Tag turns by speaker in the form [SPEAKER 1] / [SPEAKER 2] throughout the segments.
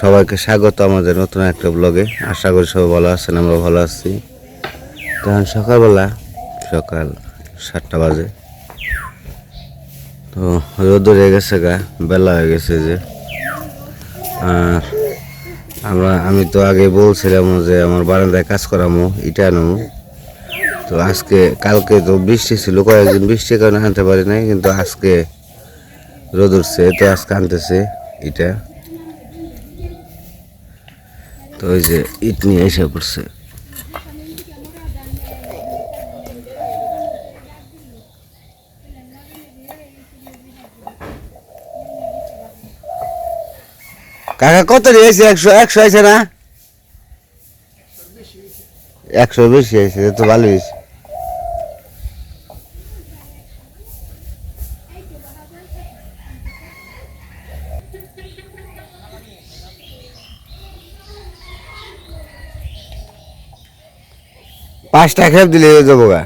[SPEAKER 1] সবাইকে স্বাগত আমাদের নতুন একটা ব্লগে আশা করি সবাই ভালো আছেন, আমরা ভালো আছি। তখন সকালবেলা, সকাল সাতটা বাজে। তো রোদ হয়ে গেছে গা, বেলা হয়ে গেছে যে। আর আমরা, আমি তো আগে বলছিলাম যে আমার বারান্দায় কাজ করামো, ইটা আনব তো আজকে, কালকে তো বৃষ্টি ছিল, কয়েকদিন বৃষ্টির কারণে আনতে পারি নাই, কিন্তু আজকে রোদ উঠছে তো আজকে আনতেছে ইটা। তো ওই যে ইট নিয়ে এসে পড়ছে। কাকা, কত নিয়েছে একশো একশো আছে না? একশো বেশি আছে তো ভালো হয়েছে। পাঁচটা খেপ দিলে যাব গা।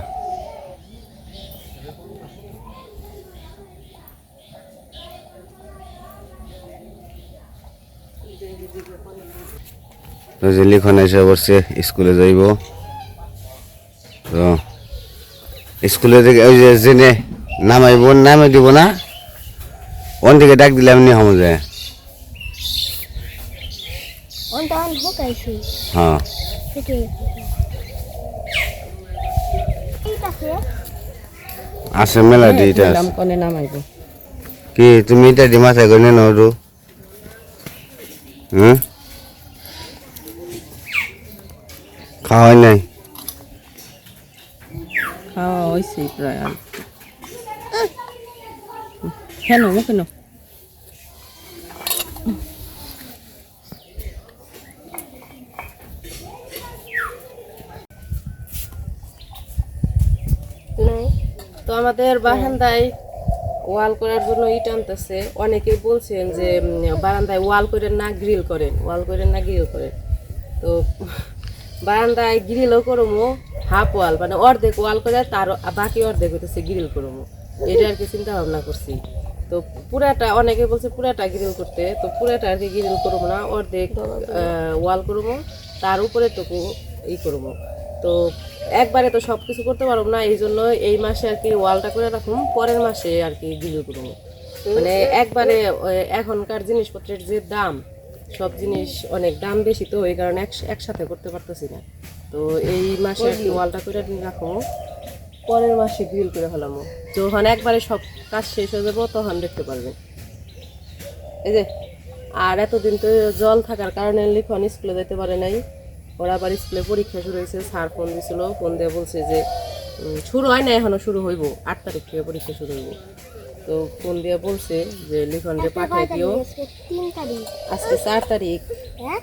[SPEAKER 1] লিখন এসে বসছে স্কুলে যাইব। তো স্কুলে ওই যে জেনে নামাইব নামে দিব না? ওন থেকে ডাক দিলে এমনি হম যায়। হ্যাঁ।
[SPEAKER 2] আছে?
[SPEAKER 1] মেলা দিটা আছে।
[SPEAKER 3] কনে নামাইব।
[SPEAKER 1] কি তুমি এটা ডিমা মাথায় নে নেও রু। হুম? খাওয়াই নাই।
[SPEAKER 3] খাওয়া হয়েছে প্রায় কেন কেন মুখে নো
[SPEAKER 2] নাই
[SPEAKER 3] তো আমাদের বারান্দায় ওয়াল করার জন্য ইট আনতেছে। অনেকেই বলছেন যে বারান্দায় ওয়াল করেন না গ্রিল করেন ওয়াল করেন না গ্রিল করেন। তো বারান্দায় গ্রিলও করব হাফ ওয়াল মানে অর্ধেক ওয়াল করে তার বাকি অর্ধেক হইতেছে গ্রিল করব এটা আর কি চিন্তা ভাবনা করছি। তো পুরাটা অনেকে বলছে পুরাটা গ্রিল করতে তো পুরাটা আর কি গ্রিল করব না অর্ধেক ওয়াল করব তার উপরে টুকু ই করব তো একবারে তো সব কিছু করতে পারব না এই জন্য এই মাসে আর কি ওয়ালটা করে রাখুন পরের মাসে আর কি গ্রিল করব মানে একবারে এখনকার জিনিসপত্রের যে দাম, সব জিনিস অনেক দাম বেশি তো, এই কারণে এক- একসাথে করতে পারতেছি না। তো এই মাসে আর কি ওয়ালটা করে রাখব পরের মাসে গ্রিল করে ফেলামো। যখন একবারে সব কাজ শেষ হয়ে যাব, তখন দেখতে পারবে এই যে, আর এতদিন তো জল থাকার কারণে লিখন স্কুলে যেতে পারে নাই। ওরা আবার স্কুলে পরীক্ষা শুরু হয়েছে স্যার ফোন দিছিল ফোন দিয়ে বলছে যে শুরু হয় না এখনও শুরু হইব আট তারিখ থেকে পরীক্ষা শুরু হইব। তো ফোন দিয়ে বলছে যে লিখন যে পাঠাই দিও।
[SPEAKER 2] আজকে
[SPEAKER 3] চার তারিখ।
[SPEAKER 2] হ্যাঁ?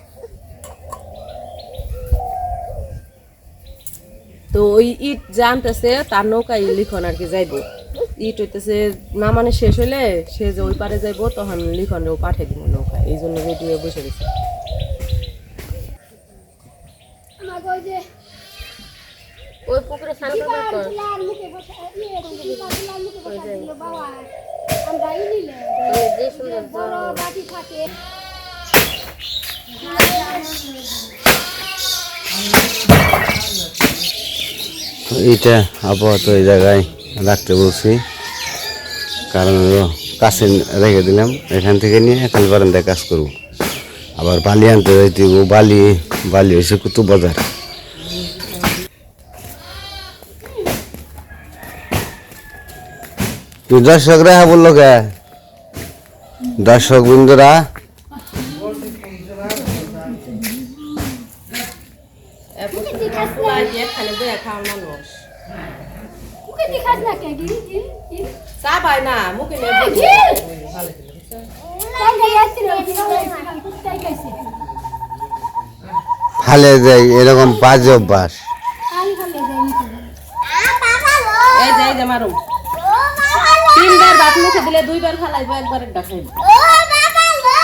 [SPEAKER 3] তো ওই ইট জানতেছে তার নৌকায় লিখন আর কি যাইব। ইট হইতেছে না মানে শেষ হইলে সে যে ওই পারে যাইব তখন লিখনও পাঠিয়ে দিব নৌকা এই জন্য রেডি হয়ে বসে গেছে
[SPEAKER 2] আমাকে ওই যে
[SPEAKER 3] ওই পুকুরে স্নান করবার পর
[SPEAKER 2] লাল মুখে বসে ইয়ে লাল মুখে বসে ছিল বাবা আমরা ইনিলে
[SPEAKER 3] যে সুন্দর
[SPEAKER 2] বড় বাটি থাকে
[SPEAKER 1] এইটা আপাতত এই জায়গায় রাখতে বলছি। কারণ কাছে রেখে দিলাম। এখান থেকে নিয়ে কাল বারান্দায় কাজ করব। আবার বালি আনতে যাইতে বালি বালি হয়েছে কুতুব বাজার। তুই দর্শকরা হ্যাঁ বলল কে? দর্শক বন্ধুরা
[SPEAKER 2] এই,
[SPEAKER 1] ফালে যায় এরকম বাজে অভ্যাস।
[SPEAKER 2] খালি যাই নিতে
[SPEAKER 3] তিনবার ভাত মুখে দিলে দুইবার ফালাইবো একবার ডাকাইবো
[SPEAKER 2] ও বাবা লো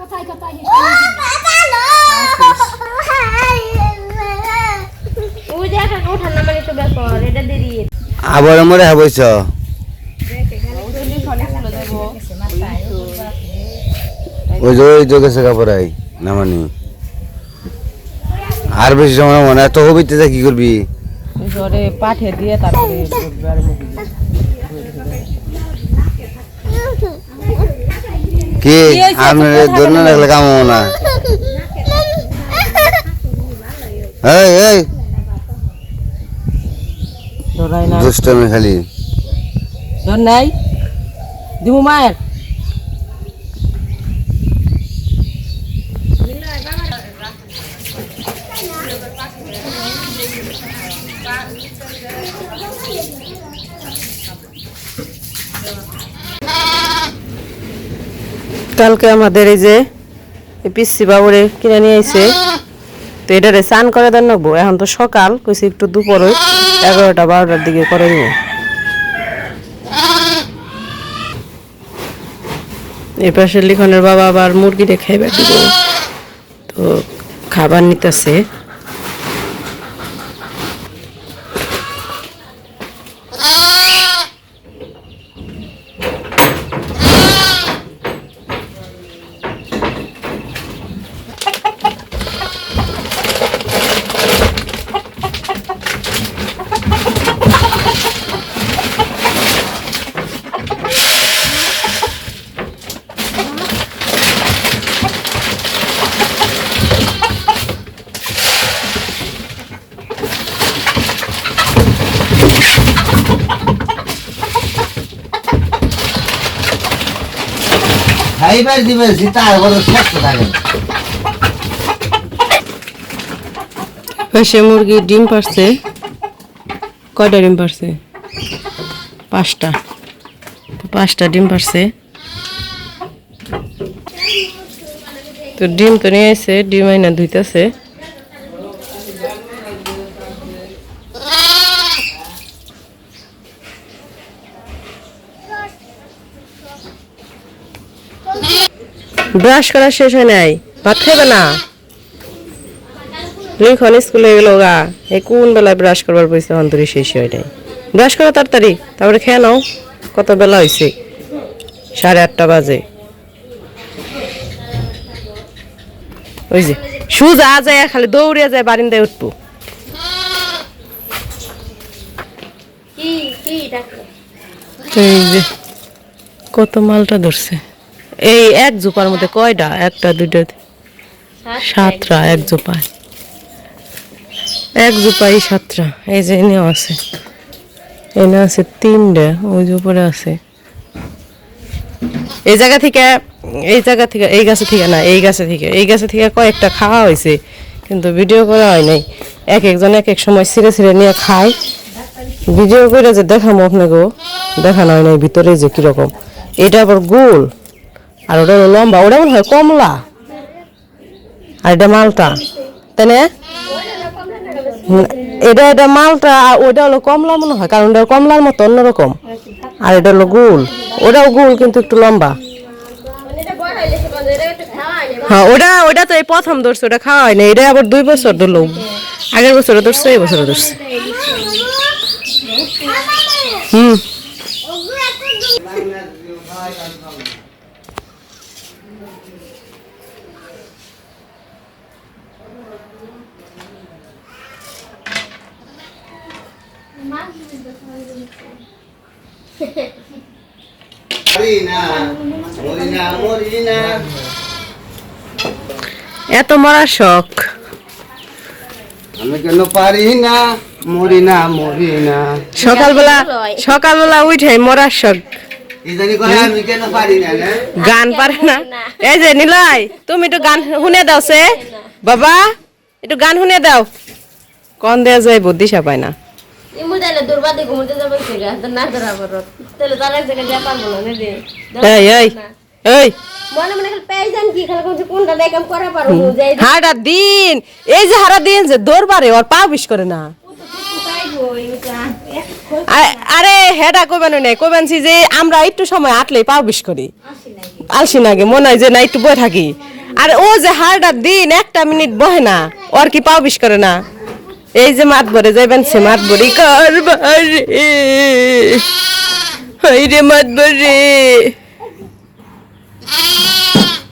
[SPEAKER 2] কোথায় কোথায় ও বাবা লো ওই যে একটা ওঠার নাম একটু ব্যাপার এটা দেরি।
[SPEAKER 1] আবার মরে হবইছ ওই যে ওই যে গেছে কাপড়াই নামানি আর বেশি সময় মনে এত হবিতে যা কি করবি?
[SPEAKER 3] জ্বরে পাঠে দিয়ে তারপরে।
[SPEAKER 1] কি? আমি ধরে রাখলে কাম হব না এই এই। দুষ্টমি খালি।
[SPEAKER 3] ধর নাই? দিমু মায়ের। কালকে আমাদের এই যে পিসি বাবুরে কিনে নিয়ে আইছে, তো এটারে স্নান করে দেন নেব। এখন তো সকাল কইসি একটু দুপুরে এগারোটা, বারোটার দিকে করে নিব। এই পাশে লিখনের বাবা আবার মুরগিটা খাইবার দিব। তো খাবার নিতেছে।
[SPEAKER 1] খাইবার দিবে সীতা বড় শেষ থাকে
[SPEAKER 3] সে মুরগি ডিম পারছে। কয়টা ডিম পারছে? পাঁচটা। পাঁচটা ডিম পারছে। তো ডিম তো নিয়ে এসে ডিম আইনা ধুইতেছে। ব্রাশ করা শেষ হয় নাই। ভাত খাইবে না? লিখন স্কুলে গেল গা। এই কোন বেলায় ব্রাশ করবার পয়সা অন্তরি শেষ হয় নাই। ব্রাশ করো তাড়াতাড়ি তারপরে খেয়ে নাও। কত বেলা হয়েছে সাড়ে আটটা বাজে। ওই যে সুজা যায় খালি দৌড়িয়া যায় বারিন্দায় উঠবো। এই যে কত মালটা ধরছে। এই এক জোপার মধ্যে কয়টা? একটা, দুইটা সাতটা, এক জোপায়। এক জোপাই সাতটা। এই যে এনেও আছে। এনে আছে তিনটা। ওই যে উপরে আছে। এই জায়গা থেকে, এই জায়গা থেকে, এই গাছে থেকে না, এই গাছে থেকে, এই গাছে থেকে কয়েকটা খাওয়া হয়েছে, কিন্তু ভিডিও করা হয় নাই। এক একজন এক এক সময় ছিঁড়ে ছিঁড়ে নিয়ে খায়। ভিডিও করে যে দেখাবো আপনাকেও। দেখানো হয় নাই ভিতরে যে কীরকম। এটা আবার গোল। আর ওটা হলো লম্বা, ওটা মনে হয় কমলা। আর এটা মালটা। তাই না এটা এটা মালটা, আর ওটা হলো কমলা মনে হয়, কারণ ওটা কমলার মতো অন্যরকম। আর এটা হলো গোল। ওটাও গোল, কিন্তু একটু লম্বা।
[SPEAKER 2] হ্যাঁ
[SPEAKER 3] ওটা ওটা তো এই প্রথম ধরছে, ওটা খাওয়া হয় না এটা আবার দুই বছর ধরলো। আগের বছরে ধরছে, এই বছরে ধরছে। হুম। এত মরার শখ।
[SPEAKER 1] আমি কেন পারি না? মরিনা মরিনা
[SPEAKER 3] সকালবেলা সকালবেলা উঠে মরার শখ।
[SPEAKER 1] ইদানি করে আমি কেন পারি না না?
[SPEAKER 3] গান পারে না। এই যে নিলয় তুমি একটু গান শুনে দাও সে। বাবা একটু গান শুনে দাও। কন দেয়া যায় বুদ্ধিসা পায় না।
[SPEAKER 2] ইমু তাহলে দুর্বাদে ঘুমোতে যাবে কিরা না ধরা বড় তাহলে তার এক জায়গায় যা পারব না রে
[SPEAKER 3] এই এই এই।
[SPEAKER 2] মনে মনে খালি পেয়ে যান কি খালি কোনটা কোনটা দেখাম করা পারব যাই
[SPEAKER 3] হারা দিন। এই যে হারা দিন যে ওর পা করে না। আরে হেডা কইবেন না যে আমরা একটু সময় আটলে পা বিষ করি। আলসি নাগে মনে হয় যে না একটু বয়ে থাকি। আর ও যে হারটা দিন একটা মিনিট বহে না ওর কি পা বিষ করে না? এই যে মাত ভরে যাইবেন সে মাত ভরি কারবারে মাত ভরে।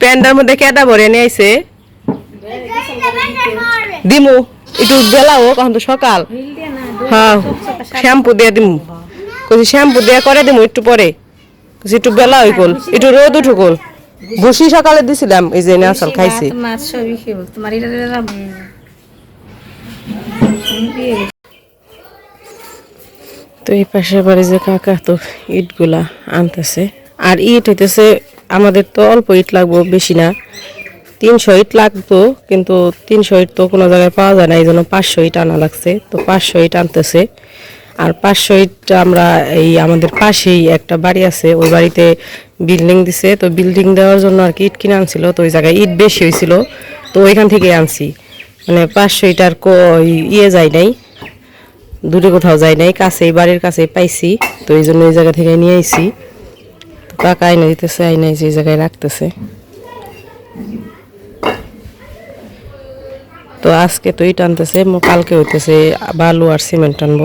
[SPEAKER 3] প্যান্ডার মধ্যে কেটা ভরে নিয়ে আইছে? দিমু, একটু বেলা হোক এখন তো সকাল। হ্যাঁ শ্যাম্পু দিয়ে দিমু। কইছি শ্যাম্পু দিয়ে করে দিমু একটু পরে। একটু বেলা হই কোল একটু রোদ উঠু কোল ভুসি সকালে দিছিলাম, এই যে নাসাল খাইছি।
[SPEAKER 4] তোমার ছবি খেয়ে তোমার
[SPEAKER 3] তো এই পাশের বাড়ি যে কাকা তো ইটগুলা আনতেছে। আর ইট হইতেছে আমাদের তো অল্প ইট লাগবো, বেশি না। তিনশো ইট লাগতো, কিন্তু তিনশো ইট তো কোনো জায়গায় পাওয়া যায় না, এই জন্য পাঁচশো ইট আনা লাগছে। তো পাঁচশো ইট আনতেছে। আর পাঁচশো ইট আমরা এই আমাদের পাশেই একটা বাড়ি আছে, ওই বাড়িতে বিল্ডিং দিছে। তো বিল্ডিং দেওয়ার জন্য আর কি ইট কিনে আনছিল, তো ওই জায়গায় ইট বেশি হয়েছিল তো ওইখান থেকে আনছি। মানে পাঁচশো ইট আর ইয়ে যায় নাই, দূরে কোথাও যাই নাই, কাছেই, বাড়ির কাছে পাইছি, তো এই জন্য এই জায়গা থেকে নিয়ে আইছি। কাকা আইনা দিতেছে, আইনা যে জায়গায় রাখতেছে। তো আজকে তো ইট আনতেছে কালকে হইতেছে, বালু আর সিমেন্ট আনব।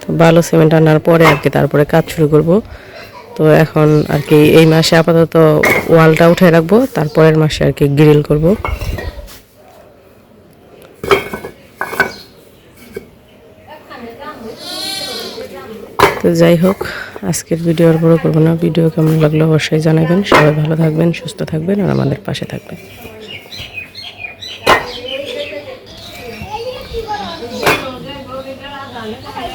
[SPEAKER 3] তো বালু, সিমেন্ট আনার পরে আর কি তারপরে কাজ শুরু করব। তো এখন আর কি এই মাসে আপাতত ওয়ালটা উঠে রাখব, তারপরের মাসে আর কি গ্রিল করব। তো যাই হোক, আজকের ভিডিও আর বড় করব না। ভিডিও কেমন লাগল অবশ্যই জানাবেন। সবাই ভালো থাকবেন, সুস্থ থাকবেন, আর আমাদের পাশে থাকবেন।